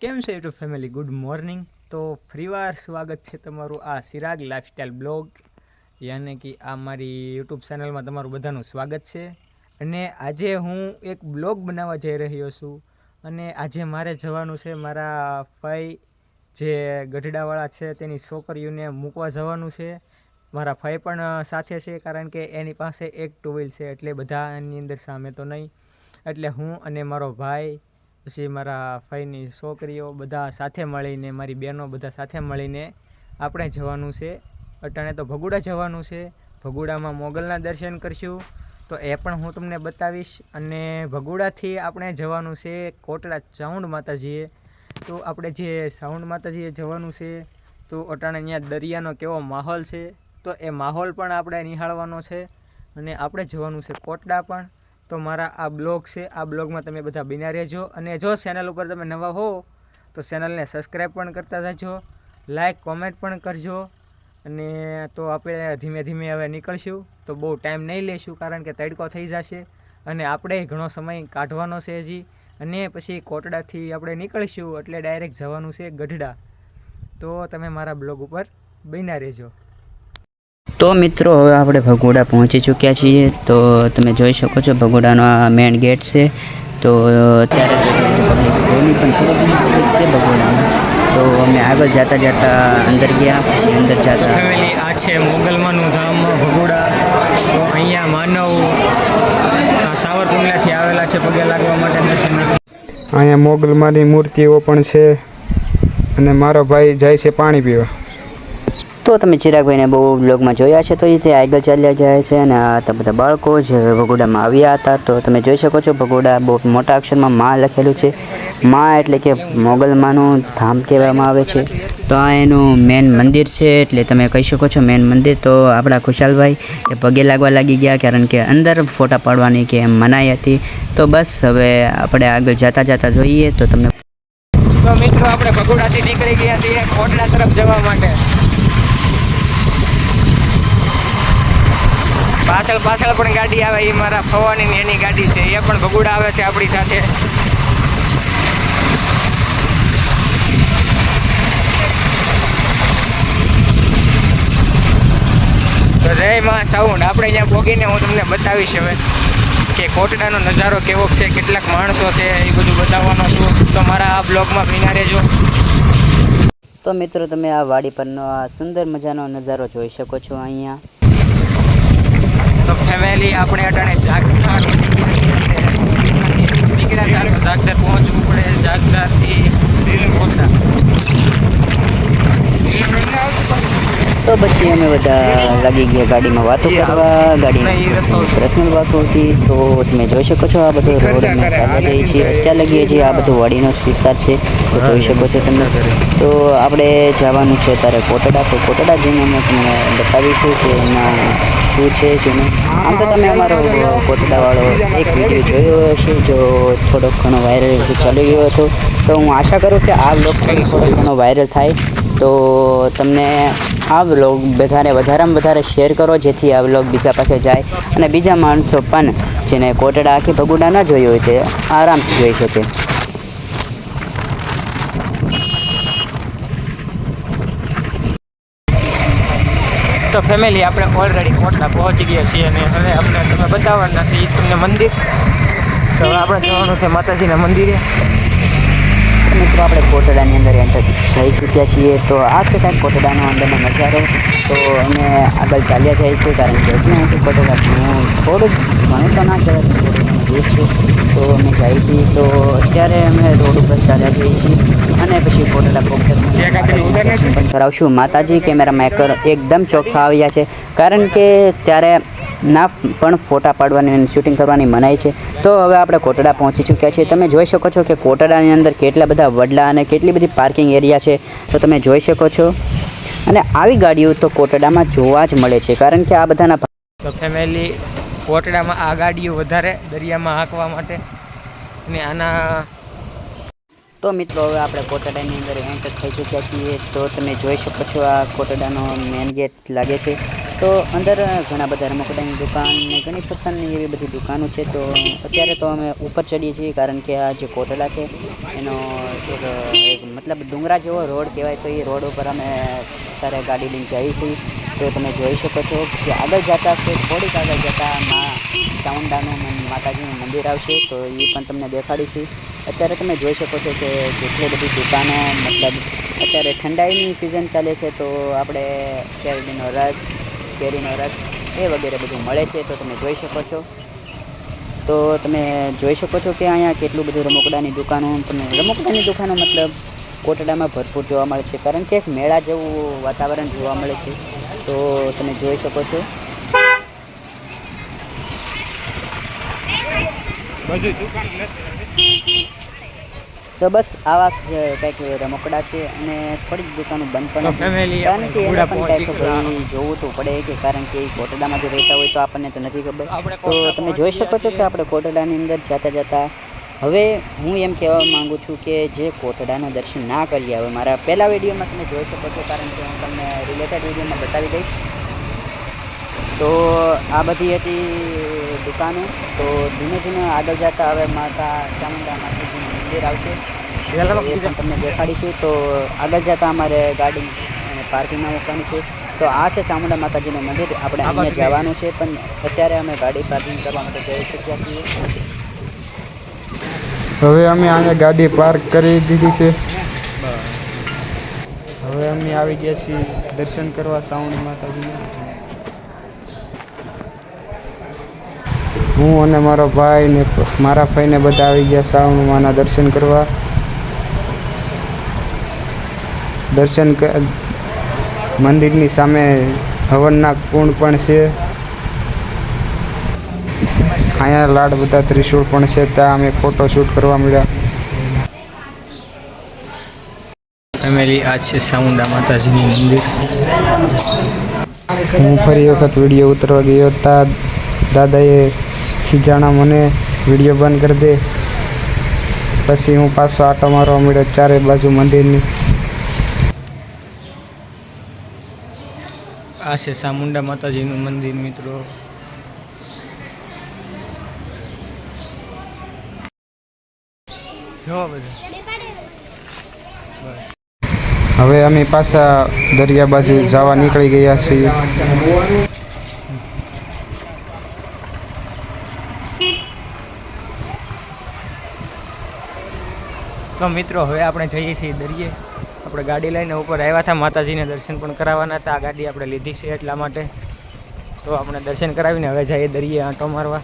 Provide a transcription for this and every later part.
કેમ છે YouTube family? Good morning તો ફરીવાર સ્વાગત છે તમારું આ સિરાગ લાઇફસ્ટાઈલ બ્લોગ યાને કે આ મારી યુટ્યુબ ચેનલમાં તમારું બધાનું સ્વાગત છે. અને આજે હું એક બ્લોગ બનાવવા જઈ રહ્યો છું. અને આજે મારે જવાનું છે મારા ફઈ જે ગઢડાવાળા છે તેની છોકરીઓને મૂકવા જવાનું છે. મારા ભાઈ પણ સાથે છે કારણ કે એની પાસે એક ટુ વ્હીલ છે એટલે બધા એની અંદર સામે તો નહીં. એટલે હું અને મારો ભાઈ પછી મારા ભાઈની છોકરીઓ બધા સાથે મળીને, મારી બહેનો બધા સાથે મળીને આપણે જવાનું છે. અટાણે તો ભગુડા જવાનું છે. ભગુડામાં મોગલના દર્શન કરશું. તો એ પણ હું તમને બતાવીશ. અને ભગુડાથી આપણે જવાનું છે કોટડા ચાઉંડ માતાજીએ. તો આપણે જે સાઉન્ડ માતાજીએ જવાનું છે, તો અટાણે અહીંયા દરિયાનો કેવો માહોલ છે. તો એ માહોલ પણ આપણે નિહાળવાનો છે. અને આપણે જવાનું છે કોટડા પણ. તો મારા આ બ્લોગ છે, આ બ્લોગમાં તમે બધા બિના રહેજો અને જો ચેનલ ઉપર તમે નવા હો, તો ચેનલને સબસ્ક્રાઈબ પણ કરતા જજો લાઈક, કોમેન્ટ પણ કરજો અને તો આપણે ધીમે ધીમે હવે નીકળશું, તો બહુ ટાઈમ નહીં લઈશું કારણ કે તડકો થઈ જશે અને આપણે ઘણો સમય કાઢવાનો છે હજી અને પછી કોટડાથી આપણે નીકળીશું એટલે ડાયરેક્ટ જવાનું છે ગઢડા. તો તમે મારા બ્લોગ ઉપર બન્યા રહેજો. તો મિત્રો હવે આપણે ભગોડા પહોંચી ચૂક્યા છીએ. તો તમે જોઈ શકો છો ભગોડાનો આ મેઇન ગેટ છે. તો અત્યારે પબ્લિક છે નહીં પણ થોડું પબ્લિક છે ભગોડામાં. તો અમે આગળ જતા જતા અંદર ગયા પછી અંદર જતા આ છે મોગલમાનું ધામ ભગોડા. તો અહીંયા માનવ આ સાવરકુંડલાથી આવેલા છે પગે લાગવા માટે દર્શન અહીંયા મોગલમાની મૂર્તિઓ પણ છે. અને મારો ભાઈ જાય છે પાણી પીવા. તો તમે ચિરાગભાઈને બહુ બ્લોગમાં જોયા છે, તો એ તે આગળ ચાલ્યા જાય છે અને આ તો બધા બાળકો જે ભગોડામાં આવ્યા હતા. તો તમે જોઈ શકો છો, ભગોડા બહુ મોટા અક્ષરમાં માં લખેલું છે. માં એટલે કે મોગલમાનું ધામ કહેવામાં આવે છે. તો આ એનું મેન મંદિર છે, એટલે તમે કહી શકો છો મેન મંદિર. તો આપણા ખુશાલભાઈ એ પગે લાગવા લાગી ગયા, કારણ કે અંદર ફોટા પાડવાની કે એમ મનાઈ હતી. તો બસ હવે આપણે આગળ જતા જતા જોઈએ, તો તમને તો મિત્રો, આપણે ભગોડાથી નીકળી ગયા છીએ કોટડા તરફ જવા માટે. પાછળ પાછળ પણ ગાડી આવે એ મારા ફવાની એની ગાડી છે. એ પણ ભગોડા આવે છે આપણી સાથે. તો માં સાઉન્ડ. આપણે અહીંયા ભોગીને હું તમને બતાવીશ હવે કે કોટડાનો નજારો કેવો છે, કેટલાક માણસો છે, એ બધું બતાવવાનો છું. તો મારા આ બ્લોગમાં ભીના રહેજો. તો મિત્રો, તમે આ વાડી પરનો આ સુંદર મજાનો નજારો જોઈ શકો છો અહીંયા. તો ફેમિલી આપણે અટાણે છીએ નીકળ્યા જાગદાર પહોંચવું પડે જાગદારથી કોટડા તો પછી અમે બધા લાગી ગયા ગાડીમાં વાતો કરવા ગાડીની પર્સનલ વાતો હતી તો તમે જોઈ શકો છો આ બધો રોડ અમે ચાલ્યા જઈએ છીએ અત્યારે લગીએ છીએ આ બધો વાડીનો જ વિસ્તાર છે તો જોઈ શકો છો તમે. તો આપણે જવાનું છે અત્યારે કોટડા તો કોટડા જઈને અમે તમને બતાવીશું કે એમાં શું છે શું નહીં. આમ તો તમે અમારો કોટડાવાળો એક વીડિયો જોયો હશે જો થોડોક ઘણો વાયરલ ચાલી ગયો હતો. તો હું આશા કરું કે આ બ્લોગ થોડો ઘણો વાયરલ થાય. તો તમને આ બ્લોગ બધાને વધારેમાં વધારે શેર કરો, જેથી આ બ્લોગ બીજા પાસે જાય અને બીજા માણસો પણ જેને કોટડા આખી ભગુડા ન જોઈ હોય તે આરામથી જોઈ શકે. તો ફેમિલી આપણે ઓલરેડી કોટડા પહોંચી ગયા છીએ અને હવે આપણે તમે બતાવવાના છીએ તમને મંદિર. તો આપણે જવાનું છે માતાજીના મંદિરે. મિત્રો, આપણે કોટડાની અંદર એન્ટર જઈ ચૂક્યા છીએ. તો આ છે કાંઈક કોટડાનો અંદરનો નજારો. તો અમે આગળ ચાલ્યા જાય છે કારણ કે હજી અહીંથી કોટડા થોડુંક ઘણું તો ના કહેવાય પણ થોડું ઘણું દૂર છે તો અમે જઈએ છીએ. તો અત્યારે અમે રોડ ઉપર ચાલ્યા જઈએ છીએ અને પછી કોટડા કોમ્પ્લેક્સ પણ કરાવશું. માતાજી કેમેરામાં એક એકદમ ચોખ્ખા આવ્યા છે. કારણ કે ત્યારે ના પણ ફોટા પાડવાની અને શૂટિંગ કરવાની મનાઈ છે. તો હવે આપણે કોટડા પહોંચી ચૂક્યા છીએ. તમે જોઈ શકો છો કે કોટડાની અંદર કેટલા બધા વડલા અને કેટલી બધી પાર્કિંગ એરિયા છે. તો તમે જોઈ શકો છો. અને આવી ગાડીઓ તો કોટડામાં જોવા જ મળે છે. કારણ કે આ બધાના તો ફેમિલી કોટડામાં આ ગાડીઓ વધારે દરિયામાં હાંકવા માટે અને આના તો મિત્રો હવે આપણે કોટડાની અંદર એન્ટર થઈ ચૂક્યા છીએ. તો તમે જોઈ શકો છો આ કોટડાનો મેન ગેટ લાગે છે. તો અંદર ઘણા બધા રમકડાની દુકાન ને ઘણી પ્રકારની એવી બધી દુકાનો છે. તો અત્યારે તો અમે ઉપર ચડીએ છીએ કારણ કે આ જે કોટડા છે, એનો એક મતલબ ડુંગરા જેવો રોડ કહેવાય તો એ રોડ ઉપર અમે અત્યારે ગાડી લઈને જઈએ છીએ. તો તમે જોઈ શકો છો કે આગળ જતા છે થોડીક આગળ જતા મા ચામુંડાનું માતાજીનું મંદિર આવશે. તો એ પણ તમને દેખાડીશું. અત્યારે તમે જોઈ શકો છો કે કેટલી બધી દુકાનો, મતલબ અત્યારે ઠંડાઈની સિઝન ચાલે છે તો આપણે શેરડીનો રસ કેરીનો રસ એ વગેરે બધું મળે છે, તો તમે જોઈ શકો છો. તો તમે જોઈ શકો છો કે અહીંયા કેટલું બધું રમકડાની દુકાનો તમે રમકડાની દુકાનો મતલબ કોટડામાં ભરપૂર જોવા મળે છે, કારણ કે એક મેળા જેવું વાતાવરણ જોવા મળે છે. તો તમે જોઈ શકો છો. તો બસ આવા જ કંઈક રમકડા છે અને થોડીક દુકાનો બંધ પણ. કારણ કે એને પણ કંઈક જોવું તો પડે કે કારણ કે કોટડામાં જો રહેતા હોય તો આપણને તો નથી ખબર. તો તમે જોઈ શકો છો કે આપણે કોટડાની અંદર જતા જતા હવે હું એમ કહેવા માગું છું કે જે કોટડાના દર્શન ના કર્યા હવે મારા પહેલા વિડીયોમાં તમે જોઈ શકો છો કારણ કે હું તમને રિલેટેડ વિડીયોમાં બતાવી દઈશ. તો આ બધી હતી દુકાનો. તો ધીમે ધીમે આગળ જતા હવે માતા ચામુંડા માતાજીનું મંદિર આવશે. તમને દેખાડીશું. તો આગળ જતાં અમારે ગાડી પાર્કિંગમાં મૂકવાની છે. તો આ છે ચામુંડા માતાજીનું મંદિર. આપણે અહીંયા જવાનું છે પણ અત્યારે અમે ગાડી પાર્કિંગ કરવા માટે જઈ શક્યા છીએ. હવે અમે અહીંયા ગાડી પાર્ક કરી દીધી છે. હવે અમે આવી ગયા છીએ દર્શન કરવા સાવણી માતાજીના. હું અને મારો ભાઈ ને મારા ભાઈને બધા આવી ગયા સાઉન્ડ માના દર્શન કરવા. દર્શન મંદિરની સામે હવનના કુંડ પણ છે. અહીંયા લાડ બધા ત્રિશૂળ પણ છે ત્યાં અમે ફોટો શૂટ કરવા મળ્યા. ફેમિલી આ છે સામુંડા માતાજીનું મંદિર. હું ફરી વખત વીડિયો ઉતરવા ગયો હતા દાદાએ ખીજાણા મને વીડિયો બંધ કરી દે. પછી હું પાછો આટો મારવા મળ્યો ચારે બાજુ મંદિરની. આ છે ચામુંડા માતાજીનું મંદિર મિત્રો. હવે અમે પાછા દરિયા બાજુ જવા નીકળી ગયા છીએ. તો મિત્રો, હવે આપણે જઈએ છીએ દરિયે. આપણે ગાડી લઈને ઉપર આવ્યા હતા, માતાજીને દર્શન પણ કરાવવાના હતા. આ ગાડી આપણે લીધી છે એટલા માટે. તો આપણે દર્શન કરાવીને હવે જઈએ દરિયે આંટો મારવા.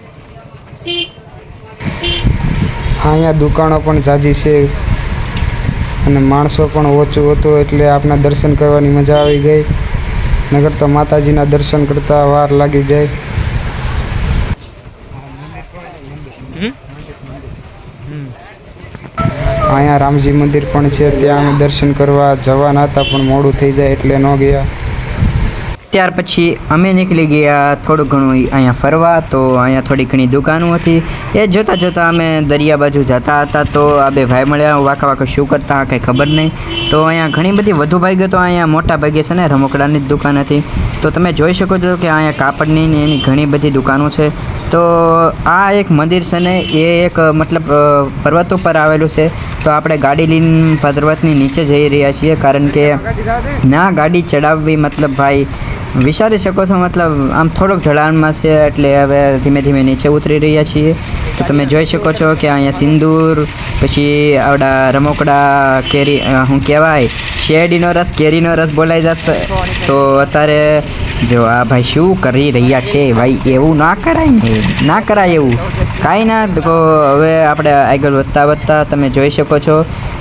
અહીંયા દુકાનો પણ જાજી છે અને માણસો પણ ઓછું હતું એટલે આપણા દર્શન કરવાની મજા આવી ગઈ. નગર તો માતાજીના દર્શન કરતાં વાર લાગી જાય. અહીંયા રામજી મંદિર પણ છે, ત્યાં અમે દર્શન કરવા જવાના હતા, પણ મોડું થઈ જાય એટલે ન ગયા. ત્યાર પછી અમે નીકળી ગયા થોડું ઘણું અહીંયા ફરવા, તો અહીંયા થોડી ઘણી દુકાનો હતી. એ જોતાં જોતાં અમે દરિયા બાજુ જતા હતા, તો આ બે ભાઈ મળ્યા વાંકા વાંકા શું કરતા, કંઈ ખબર નહીં. તો અહીંયા ઘણી બધી વધુ ભાઈ તો અહીંયા મોટા ભાગે છે ને રમકડાની જ દુકાન હતી. તો તમે જોઈ શકો છો કે અહીંયા કાપડની ને એની ઘણી બધી દુકાનો છે. તો આ એક મંદિર છે ને, એ એક, મતલબ પર્વત ઉપર આવેલું છે. તો આપણે ગાડી લઈને પર્વતની નીચે જઈ રહ્યા છીએ, કારણ કે ના ગાડી ચડાવવી, મતલબ ભાઈ વિચારી શકો છો, મતલબ આમ થોડોક ઢળાણમાં છે એટલે હવે ધીમે ધીમે નીચે ઉતરી રહ્યા છીએ. તો તમે જોઈ શકો છો કે અહીંયા સિંદૂર, પછી આવડા રમકડા કેરી શું કહેવાય, શેરડીનો રસ, કેરીનો રસ બોલાઈ જશે. તો અત્યારે જો આ ભાઈ શું કરી રહ્યા છે ભાઈ, એવું ના કરાય ને, ના કરાય એવું. કાંઈ ના, તો હવે આપણે આગળ વધતા વધતા તમે જોઈ શકો છો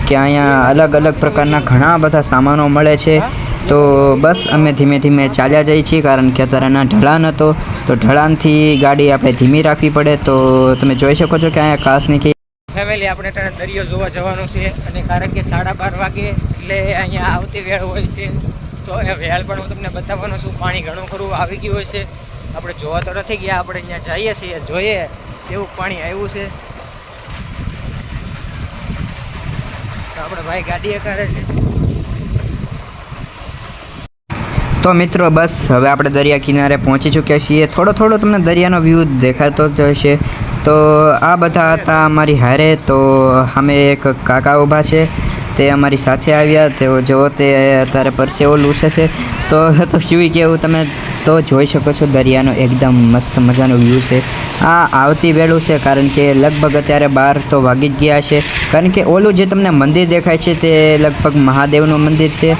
કે અહીંયા અલગ અલગ પ્રકારના ઘણા બધા સામાનો મળે છે. તો બસ અમે ધીમે ધીમે ચાલ્યા જઈએ છીએ કારણ કે અત્યારે ના ઢળાન હતો. તો ઢળાનથી ગાડી આપણે ધીમી રાખવી પડે. તો તમે જોઈ શકો છો કે અહીંયા કાસની કે ફેમિલી આપણે ત્યાં દરિયો જોવા જવાનું છે અને કારણ કે સાડા બાર વાગે એટલે અહીંયા આવતી વેળ હોય છે. તો એ વેળ પણ હું તમને બતાવવાનો છું. પાણી ઘણું ખરું આવી ગયું હોય છે. આપણે જોવા તો નથી ગયા. આપણે અહીંયા જઈએ છીએ, જોઈએ કેવું પાણી આવ્યું છે. તો આપણે ભાઈ ગાડીએ કરે છે. તો મિત્રો બસ, હવે આપણે દરિયા કિનારે પહોંચી ચૂક્યા છીએ. થોડો થોડો તમને દરિયાનો વ્યૂ દેખાતો જ હશે. તો આ બધા હતા અમારી હારે. તો સામે એક કાકા ઊભા છે. તે અમારી સાથે આવ્યા. તેઓ જો તે અત્યારે પરસેવો લૂસે છે. તો તો શું કેવું તમે તો જોઈ શકો છો દરિયાનો એકદમ મસ્ત મજાનો વ્યૂ છે. આ આવતી વેળું છે કારણ કે લગભગ અત્યારે બાર તો વાગી જ ગયા છે. કારણ કે ઓલું જે તમને મંદિર દેખાય છે તે લગભગ મહાદેવનું મંદિર છે.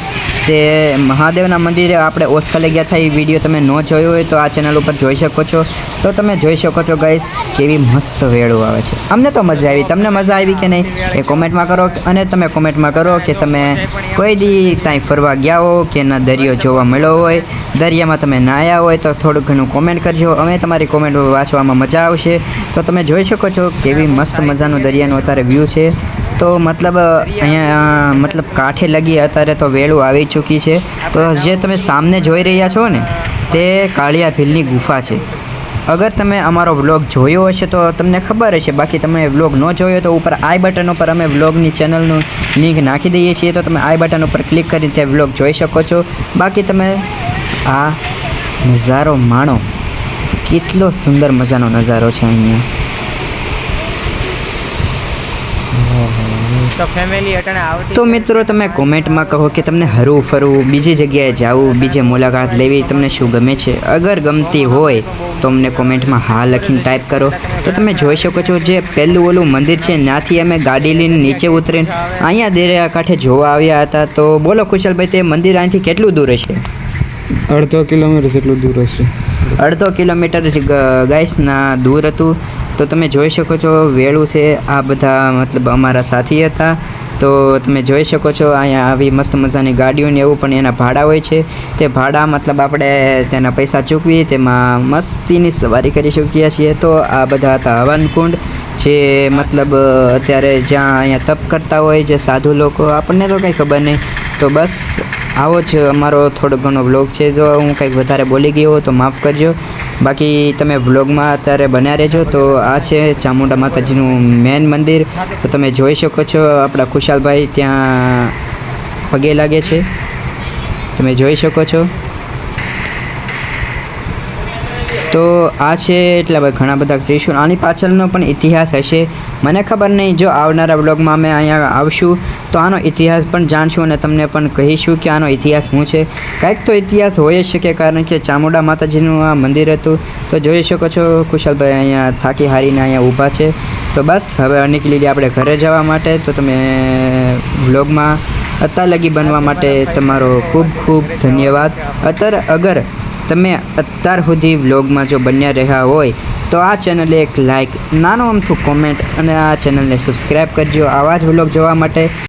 તે મહાદેવના મંદિરે આપણે ઓસ્કલે ગયા થાય એ વીડિયો તમે ન જોયો હોય તો આ ચેનલ ઉપર જોઈ શકો છો. તો તમે જોઈ શકો છો ગાઈસ કેવી મસ્ત વેળું આવે છે. અમને તો મજા આવી. તમને મજા આવી કે નહીં? એ કોમેન્ટમાં કરો અને તમે કોમેન્ટમાં કરો કે તમે કોઈ દી ત્યાં ફરવા ગયા હો કે ના દરિયો જોવા મળ્યો હોય. દરિયામાં તમે નાહ્યા હોય તો થોડું ઘણું કોમેન્ટ કરજો. અમે તમારી કોમેન્ટ વાંચવામાં મજા આવશે. તો તમે જોઈ શકો છો કેવી મસ્ત મજાનો દરિયાનો અત્યારે વ્યૂ છે. તો મતલબ, અહીંયા, મતલબ કાંઠે લગી અત્યારે તો વેળું આવી ચૂકી છે. તો જે તમે સામને જોઈ રહ્યા છો ને, તે કાળિયા ભીલની ગુફા છે. અગર તમે અમારો વ્લોગ જોયો હશે તો તમને ખબર હશે. બાકી તમે વ્લોગ ન જોયો તો ઉપર આઈ બટન ઉપર અમે વ્લોગની ચેનલનું લિંક નાખી દઈએ છીએ. તો તમે આઈ બટન ઉપર ક્લિક કરીને તે વ્લોગ જોઈ શકો છો. બાકી તમે આ નજારો માણો. કેટલો સુંદર મજાનો નજારો છે અહીંયા. તો ફેમિલી તો મિત્રો તમે કોમેન્ટમાં કહો કે તમને હરવું ફરવું બીજી જગ્યાએ જવું બીજે મુલાકાત લેવી તમને શું ગમે છે? અગર ગમતી હોય તો અમને કોમેન્ટમાં હા લખીને ટાઈપ કરો. તો તમે જોઈ શકો છો જે પહેલું ઓલું મંદિર છે ત્યાંથી અમે ગાડી લઈને નીચે ઉતરીને અહીંયા દરિયા કાંઠે જોવા આવ્યા હતા. તો બોલો કુશલભાઈ તે મંદિર અહીંથી કેટલું દૂર હશે? અડધો કિલોમીટર જેટલું દૂર હશે. અડધો કિલોમીટર ગાઈસના દૂર હતું. તો તમે જોઈ શકો છો, વેળું છે, આ બધા, મતલબ અમારા સાથી હતા. તો તમે જોઈ શકો છો, અહીંયા આવી મસ્ત મજાની ગાડીઓને એવું પણ એના ભાડા હોય છે. તે ભાડા, મતલબ આપણે તેના પૈસા ચૂકવી, તેમાં મસ્તીની સવારી કરી શકીએ છીએ. તો આ બધા હતા હવનકુંડ, જે મતલબ, અત્યારે જ્યાં અહીંયા તપ કરતા હોય, જે સાધુ લોકો, આપણને તો કંઈ ખબર નહીં. તો બસ આવો જ અમારો થોડો ઘણો વ્લોગ છે. જો હું કંઈક વધારે બોલી ગયો તો માફ કરજો. બાકી તમે વ્લોગમાં અત્યારે બન્યા રહેજો. તો આ છે ચામુંડા માતાજીનું મેન મંદિર. તો તમે જોઈ શકો છો, આપણા ખુશાલભાઈ ત્યાં પગે લાગે છે. તમે જોઈ શકો છો. તો આ છે એટલે બધા ઘણા બધા ત્રિશુલ. આની પાછળનો પણ ઇતિહાસ હશે. મને ખબર નહીં, જો આવનારા બ્લોગમાં અમે અહીંયા આવશું. તો આનો ઇતિહાસ પણ જાણશું અને તમને પણ કહીશું કે આનો ઇતિહાસ શું છે. કાંઈક તો ઇતિહાસ હોય જ શકે, કારણ કે ચામુંડા માતાજીનું આ મંદિર હતું. તો જોઈ શકો છો, કુશલભાઈ અહીંયા થાકી હારીને અહીંયા ઊભા છે. તો બસ, હવે નીકળી ગયા આપણે ઘરે જવા માટે. તો તમે વ્લોગમાં અત્યાર લગી બનવા માટે તમારો ખૂબ ખૂબ ધન્યવાદ. અત્યારે અગર તમે અત્યાર સુધી વ્લોગમાં જો બન્યા રહ્યા હોય, તો આ ચેનલે એક લાઇક નાનો અમથું કોમેન્ટ અને આ ચેનલને સબસ્ક્રાઈબ કરજો. આવા જ વ્લોગ જોવા માટે